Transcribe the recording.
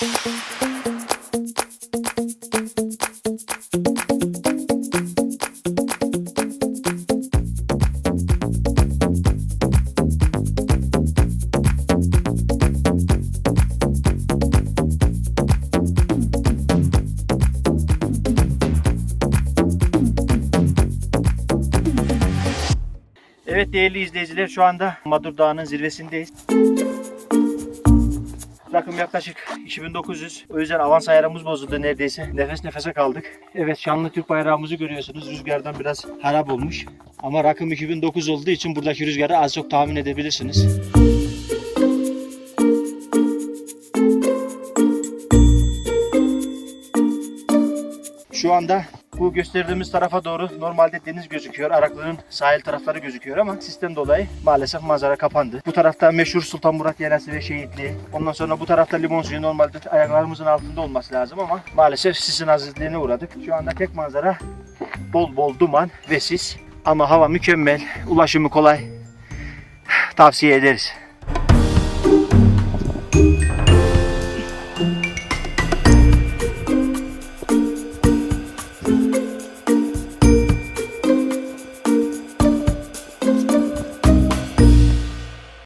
Evet değerli izleyiciler şu anda Madur Dağı'nın zirvesindeyiz. Rakım yaklaşık 2900. O yüzden avans ayarımız bozuldu neredeyse. Nefes nefese kaldık. Evet şanlı Türk bayrağımızı görüyorsunuz. Rüzgardan biraz harap olmuş. Ama rakım 2009 olduğu için buradaki rüzgarı az çok tahmin edebilirsiniz. Şu anda bu gösterdiğimiz tarafa doğru normalde deniz gözüküyor. Araklı'nın sahil tarafları gözüküyor ama sistem dolayı maalesef manzara kapandı. Bu tarafta meşhur Sultan Murat Yelesi ve Şehitliği. Ondan sonra bu tarafta limon suyu normalde ayaklarımızın altında olması lazım ama maalesef sisin azizliğine uğradık. Şu anda tek manzara bol bol duman ve sis. Ama hava mükemmel, ulaşımı kolay. Tavsiye ederiz.